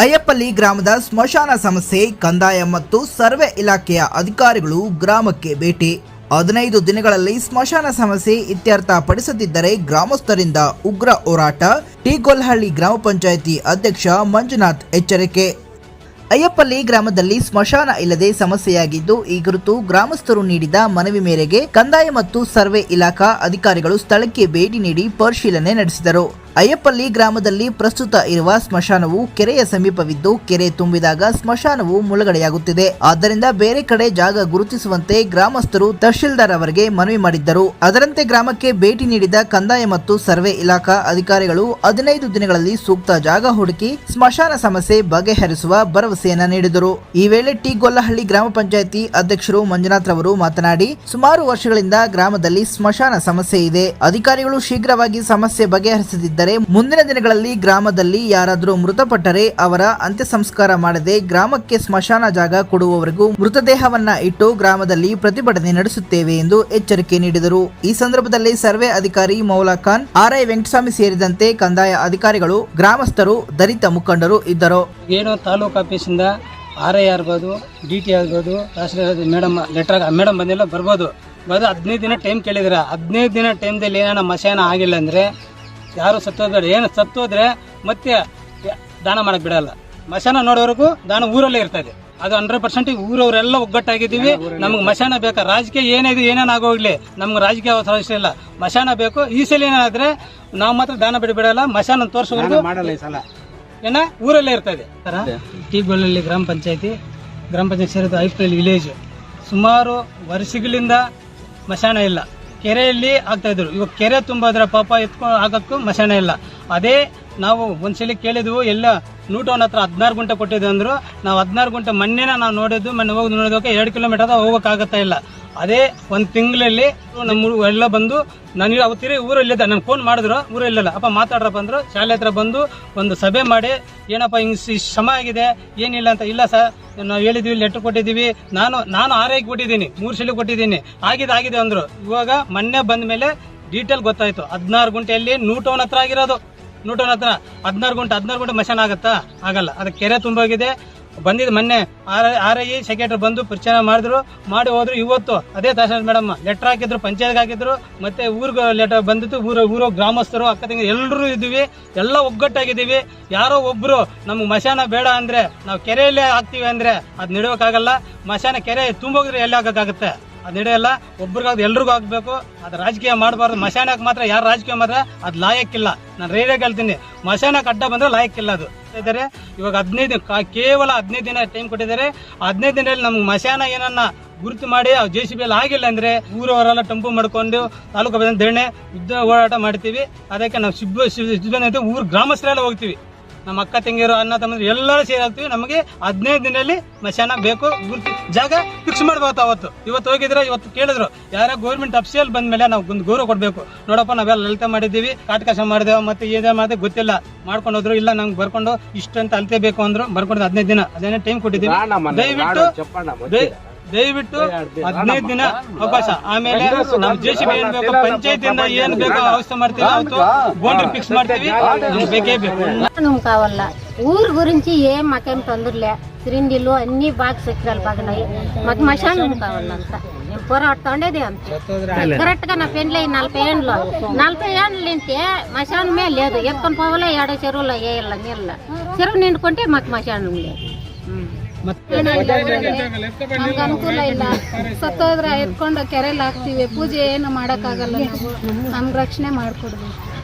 ಅಯ್ಯಪ್ಪಲ್ಲಿ ಗ್ರಾಮದ ಸ್ಮಶಾನ ಸಮಸ್ಯೆ, ಕಂದಾಯ ಮತ್ತು ಸರ್ವೆ ಇಲಾಖೆಯ ಅಧಿಕಾರಿಗಳು ಗ್ರಾಮಕ್ಕೆ ಭೇಟಿ. ಹದಿನೈದು ದಿನಗಳಲ್ಲಿ ಸ್ಮಶಾನ ಸಮಸ್ಯೆ ಇತ್ಯರ್ಥ ಪಡಿಸದಿದ್ದರೆ ಗ್ರಾಮಸ್ಥರಿಂದ ಉಗ್ರ ಹೋರಾಟ. ಟಿಗೊಲ್ಹಳ್ಳಿ ಗ್ರಾಮ ಪಂಚಾಯಿತಿ ಅಧ್ಯಕ್ಷ ಮಂಜುನಾಥ್ ಎಚ್ಚರಿಕೆ. ಅಯ್ಯಪ್ಪಲ್ಲಿ ಗ್ರಾಮದಲ್ಲಿ ಸ್ಮಶಾನ ಇಲ್ಲದೆ ಸಮಸ್ಯೆಯಾಗಿದ್ದು, ಈ ಕುರಿತು ಗ್ರಾಮಸ್ಥರು ನೀಡಿದ ಮನವಿ ಮೇರೆಗೆ ಕಂದಾಯ ಮತ್ತು ಸರ್ವೆ ಇಲಾಖಾ ಅಧಿಕಾರಿಗಳು ಸ್ಥಳಕ್ಕೆ ಭೇಟಿ ನೀಡಿ ಪರಿಶೀಲನೆ ನಡೆಸಿದರು. ಅಯ್ಯಪ್ಪಲ್ಲಿ ಗ್ರಾಮದಲ್ಲಿ ಪ್ರಸ್ತುತ ಇರುವ ಸ್ಮಶಾನವು ಕೆರೆಯ ಸಮೀಪವಿದ್ದು, ಕೆರೆ ತುಂಬಿದಾಗ ಸ್ಮಶಾನವು ಮುಳುಗಡೆಯಾಗುತ್ತಿದೆ. ಆದ್ದರಿಂದ ಬೇರೆ ಕಡೆ ಜಾಗ ಗುರುತಿಸುವಂತೆ ಗ್ರಾಮಸ್ಥರು ತಹಶೀಲ್ದಾರ್ ಅವರಿಗೆ ಮನವಿ ಮಾಡಿದ್ದರು. ಅದರಂತೆ ಗ್ರಾಮಕ್ಕೆ ಭೇಟಿ ನೀಡಿದ ಕಂದಾಯ ಮತ್ತು ಸರ್ವೆ ಇಲಾಖಾ ಅಧಿಕಾರಿಗಳು ಹದಿನೈದು ದಿನಗಳಲ್ಲಿ ಸೂಕ್ತ ಜಾಗ ಹುಡುಕಿ ಸ್ಮಶಾನ ಸಮಸ್ಯೆ ಬಗೆಹರಿಸುವ ಭರವಸೆಯನ್ನ ನೀಡಿದರು. ಈ ವೇಳೆ ಟಿ. ಗೊಲ್ಲಹಳ್ಳಿ ಗ್ರಾಮ ಪಂಚಾಯಿತಿ ಅಧ್ಯಕ್ಷರು ಮಂಜುನಾಥ್ ಅವರು ಮಾತನಾಡಿ, ಸುಮಾರು ವರ್ಷಗಳಿಂದ ಗ್ರಾಮದಲ್ಲಿ ಸ್ಮಶಾನ ಸಮಸ್ಯೆ ಇದೆ. ಅಧಿಕಾರಿಗಳು ಶೀಘ್ರವಾಗಿ ಸಮಸ್ಯೆ ಬಗೆಹರಿಸದಿದ್ದರೆ ಮುಂದಿನ ದಿನಗಳಲ್ಲಿ ಗ್ರಾಮದಲ್ಲಿ ಯಾರಾದರೂ ಮೃತಪಟ್ಟರೆ ಅವರ ಅಂತ್ಯ ಸಂಸ್ಕಾರ ಮಾಡದೆ ಗ್ರಾಮಕ್ಕೆ ಸ್ಮಶಾನ ಜಾಗ ಕೊಡುವವರೆಗೂ ಮೃತದೇಹವನ್ನ ಇಟ್ಟು ಗ್ರಾಮದಲ್ಲಿ ಪ್ರತಿಭಟನೆ ನಡೆಸುತ್ತೇವೆ ಎಂದು ಎಚ್ಚರಿಕೆ ನೀಡಿದರು. ಈ ಸಂದರ್ಭದಲ್ಲಿ ಸರ್ವೆ ಅಧಿಕಾರಿ ಮೌಲಾ ಖಾನ್, ಆರ್ಐ ವೆಂಕಟಸ್ವಾಮಿ ಸೇರಿದಂತೆ ಕಂದಾಯ ಅಧಿಕಾರಿಗಳು, ಗ್ರಾಮಸ್ಥರು, ದಲಿತ ಮುಖಂಡರು ಇದ್ದರು. ಏನೋ ತಾಲೂಕು ಆಫೀಸಿಂದ ಆರ್ ಐ ಆಗ್ಬೋದು, ಡಿ ಟಿ ಆಗ್ಬೋದು ಮೇಡಮ್ ಲೆಟರ್ ಮೇಡಮ್ ಬಂದಿಲ್ಲ, ಬರ್ಬೋದು. ಬಂದು ಹದಿನೈದು ದಿನ ಟೈಮ್ ಕೇಳಿದ್ರೆ ಹದಿನೈದು ದಿನ ಟೈಮ್ದಲ್ಲಿ ಏನಾರ ಮಶಾನ ಆಗಿಲ್ಲ ಅಂದರೆ ಯಾರು ಸತ್ತೋದ್ಬೇಡ ಏನು ಸತ್ತೋದ್ರೆ ಮತ್ತೆ ದಾನ ಮಾಡಕ್ ಬಿಡಲ್ಲ. ಮಶಾನ ನೋಡೋವರೆಗೂ ದಾನ ಊರಲ್ಲೇ ಇರ್ತದೆ ಅದು ಹಂಡ್ರೆಡ್ ಪರ್ಸೆಂಟ್ ಊರವರೆಲ್ಲ ಒಗ್ಗಟ್ಟಾಗಿದ್ದೀವಿ. ನಮ್ಗೆ ಮಶಾನ ಬೇಕಾ? ರಾಜಕೀಯ ಏನಿದು ಏನೇನು ಆಗೋಗ್ಲಿ ನಮ್ಗೆ ರಾಜಕೀಯ ಅವಸರ ಇಲ್ಲ. ಮಶಾನ ಬೇಕು. ಈ ಸಲ ಏನಾದ್ರೆ ನಾವು ಮಾತ್ರ ದಾನ ಬಿಡಬಿಡಲ್ಲ ಮಶಾನ ತೋರಿಸೋವರೆಗೂ ಮಾಡಲ್ಲ ಈ ಸಲ. ಏನ? ಊರಲ್ಲೇ ಇರ್ತದೆ ಟಿ ಗೊಲ್ಲಲ್ಲಿ ಗ್ರಾಮ ಪಂಚಾಯತಿ. ಗ್ರಾಮ ಪಂಚಾಯತ್ ಸೇರಿದ ಐಪ್ರಿಲ್ ವಿಲೇಜ್ ಸುಮಾರು ವರ್ಷಗಳಿಂದ ಮಶಾನ ಇಲ್ಲ. ಕೆರೆಯಲ್ಲಿ ಆಗ್ತಾ ಇದ್ರು. ಇವಾಗ ಕೆರೆ ತುಂಬಿದ್ರೆ ಪಾಪ ಎತ್ಕೊಂಡು ಆಗಕ್ಕೂ ಮಶಾನ ಇಲ್ಲ. ಅದೇ ನಾವು ಒಂದ್ಸಲಿ ಕೇಳಿದ್ವು, ಎಲ್ಲ ನೂಟೋನ್ ಹತ್ರ ಹದಿನಾರು ಗುಂಟೆ ಕೊಟ್ಟಿದ್ವಿ ಅಂದ್ರು. ನಾವು ಹದಿನಾರು ಗುಂಟೆ ಮೊನ್ನೆನ ನಾವು ನೋಡಿದ್ದು ಮೊನ್ನೆ ಹೋಗಿ ನೋಡಿದಕ್ಕೆ ಎರಡು ಕಿಲೋಮೀಟರ್ ಹೋಗೋಕ್ಕಾಗತ್ತಾ ಇಲ್ಲ. ಅದೇ ಒಂದು ತಿಂಗಳಲ್ಲಿ ನಮ್ಮ ಎಲ್ಲ ಬಂದು ನಾನು ಅವತ್ತಿರಿ ಊರಲ್ಲಿದ್ದ ನಾನು ಫೋನ್ ಮಾಡಿದ್ರು ಊರಲ್ಲಿಲ್ಲ ಅಪ್ಪ ಮಾತಾಡ್ರಪ್ಪ ಅಂದ್ರು, ಶಾಲೆ ಹತ್ರ ಬಂದು ಒಂದು ಸಭೆ ಮಾಡಿ, ಏನಪ್ಪ ಹಿಂಗ್ ಶ್ರಮ ಆಗಿದೆ, ಏನಿಲ್ಲ ಅಂತ, ಇಲ್ಲ ಸರ್ ನಾವು ಹೇಳಿದ್ವಿ ಲೆಟರ್ ಕೊಟ್ಟಿದ್ದೀವಿ. ನಾನು ನಾನು ಆರೈಕೆ ಕೊಟ್ಟಿದ್ದೀನಿ, ಮೂರು ಸಲ ಕೊಟ್ಟಿದ್ದೀನಿ. ಆಗಿದೆ ಆಗಿದೆ ಅಂದರು. ಇವಾಗ ಮೊನ್ನೆ ಬಂದ ಮೇಲೆ ಡೀಟೇಲ್ ಗೊತ್ತಾಯಿತು. ಹದಿನಾರು ಗುಂಟೆಯಲ್ಲಿ ನೂಟವನ್ ಹತ್ರ ಆಗಿರೋದು. ನೂಟವನ್ ಹತ್ರ. ಹದಿನಾರು ಗುಂಟೆ ಹದಿನಾರು ಗುಂಟೆ ಮಷನ್ ಆಗುತ್ತಾ? ಆಗಲ್ಲ. ಅದು ಕೆರೆ ತುಂಬೋಗಿದೆ. ಬಂದಿದ್ದು ಮೊನ್ನೆ ಆರ್ ಐ ಸೆಕ್ರೆಟರಿ ಬಂದು ಪರಿಚಯ ಮಾಡಿದ್ರು, ಮಾಡಿ ಹೋದ್ರು. ಇವತ್ತು ಅದೇ ತಹಶೀಲ್ ಮೇಡಮ್ ಲೆಟರ್ ಹಾಕಿದ್ರು ಪಂಚಾಯತ್ ಹಾಕಿದ್ರು. ಮತ್ತೆ ಊರ್ಗ ಲೆಟರ್ ಬಂದಿತ್ತು. ಊರ ಊರ ಗ್ರಾಮಸ್ಥರು, ಅಕ್ಕ ತಂಗಿ ಎಲ್ಲರೂ ಇದ್ದೀವಿ. ಎಲ್ಲ ಒಗ್ಗಟ್ಟಾಗಿದ್ದೀವಿ. ಯಾರೋ ಒಬ್ರು ನಮ್ಗೆ ಮಶಾನ ಬೇಡ ಅಂದ್ರೆ, ನಾವು ಕೆರೆಯಲ್ಲೇ ಹಾಕ್ತೀವಿ ಅಂದ್ರೆ ಅದ್ ನಡೆಯೋಕ್ಕಾಗಲ್ಲ ಮಶಾನ ಕೆರೆ ತುಂಬೋಗಿದ್ರೆ ಎಲ್ಲಿ ಹಾಕಕ್ಕಾಗುತ್ತೆ? ಅದು ನಡೆಯಲ್ಲ. ಒಬ್ರಿಗಾಗ ಎಲ್ರಿಗೂ ಆಗ್ಬೇಕು ಅದು ರಾಜಕೀಯ ಮಾಡಬಾರ್ದು. ಮಶಾನಕ್ಕೆ ಮಾತ್ರ ಯಾರು ರಾಜಕೀಯ ಮಾತ್ರ ಅದು ಲಾಯಕ್ಕಿಲ್ಲ. ನಾನು ರೈಲ್ವೆ ಹೇಳ್ತೀನಿ ಮಶಾನಕ್ಕೆ ಅಡ್ಡ ಬಂದ್ರೆ ಲಾಯಕ್ಕಿಲ್ಲ ಅದು. ಇದ್ದಾರೆ ಇವಾಗ ಹದಿನೈದು ಕೇವಲ ಹದಿನೈದು ದಿನ ಟೈಮ್ ಕೊಟ್ಟಿದ್ದಾರೆ. ಹದಿನೈದು ದಿನದಲ್ಲಿ ನಮ್ಗೆ ಮಶಾನ ಏನನ್ನ ಗುರುತು ಮಾಡಿ ಜೆ ಸಿ ಬಿ ಅಲ್ಲಿ ಆಗಿಲ್ಲ ಅಂದರೆ ಊರವರೆಲ್ಲ ಟಂಪು ಮಾಡ್ಕೊಂಡು ತಾಲೂಕು ಧರಣಿ, ಯುದ್ಧ ಹೋರಾಟ ಮಾಡ್ತೀವಿ. ಅದಕ್ಕೆ ನಾವು ಸಿಬ್ಬ ಸಿಬ್ಬಂದಿ ಊರು ಗ್ರಾಮಸ್ಥರೆಲ್ಲ ಹೋಗ್ತೀವಿ. ನಮ್ಮ ಅಕ್ಕ ತಂಗಿಯರು ಅನ್ನ ತಮ್ಮ ಎಲ್ಲರೂ ಸೇರಿ ಹೋಗ್ತೀವಿ ನಮಗೆ ಹದಿನೈದು ದಿನದಲ್ಲಿ ಮಶಾನ ಬೇಕು ಗುರುತಿ ಜಾಗ ಫಿಕ್ಸ್ ಮಾಡ್ಬೋದು ಅವತ್ತು. ಇವತ್ತು ಹೋಗಿದ್ರೆ ಇವತ್ತು ಕೇಳಿದ್ರು ಯಾರ ಗೌರ್ಮೆಂಟ್ ಬಂದ ಮೇಲೆ ನಾವು ಒಂದು ಗೌರವ ಕೊಡಬೇಕು. ನೋಡಪ್ಪ ನಾವೆಲ್ಲ ಲಲಿತ ಮಾಡಿದ್ದೀವಿ ಕಾಟಕಾಶ ಮಾಡಿದೆವು ಮತ್ತೆ ಏನೇ ಮಾಡಿದೆ ಗೊತ್ತಿಲ್ಲ. ಮಾಡ್ಕೊಂಡು ಹೋದ್ರು ಇಲ್ಲ ನಂಗೆ ಬರ್ಕೊಂಡು ಇಷ್ಟು ಅಂತ ಅಳತೆ ಬೇಕು ಅಂದ್ರು ಬರ್ಕೊಂಡು ಹದಿನೈದು ದಿನ. ಅದೇನೇ ಟೈಮ್ ಕೊಟ್ಟಿದ್ದೀವಿ. ದಯವಿಟ್ಟು ರಾಡು, ಚಪ್ಪಣ್ಣ, ಮಜ್ಜಿಗೆ. ದಯ- ದಯವಿಟ್ಟು ಹದಿನೈದು ದಿನ ಅವಕಾಶ ಆಮೇಲೆ ನಮ್ ಜೆ ಸಿ ಏನ್ ಬೇಕು ಪಂಚಾಯತಿಂದ ಏನ್ ಬೇಕು ವ್ಯವಸ್ಥೆ ಮಾಡ್ತೀವಿ ಅವತ್ತು బౌండరీ ఫిక్స్ ಮಾಡ್ತೀವಿ ನಮ್ಗೆ ಬೇಕೇ ಬೇಕು నువ్వు కావాలా ఊరు గురించి ఏం మాకేం తొందరలే సిరిండిలు అన్ని బాగా సెక్రాలు బాగున్నాయి మాకు మశానం కావాలంత నేను పోరాడుతుండేది అంత కరెక్ట్ గా నా పెండ్లి నలభై ఏండ్లు నలభై ఏండ్లు నింటే మశానమే లేదు ఎత్తుకొని పోవాలా ఏడో చెరువులో వేయాల నీళ్ళ చెరువు నిండుకుంటే మాకు మశానం లేదు ನಮ್ಗೆ ಅನುಕೂಲ ಇಲ್ಲ. ಸತ್ತೋದ್ರೆ ಎತ್ಕೊಂಡು ಕೆರೆಯಲ್ಲಿ ಹಾಕ್ತಿವಿ. ಪೂಜೆ ಏನು ಮಾಡೋಕ್ಕಾಗಲ್ಲ. ನಮ್ಗೆ ರಕ್ಷಣೆ ಮಾಡಿಕೊಡ್ಬೇಕು.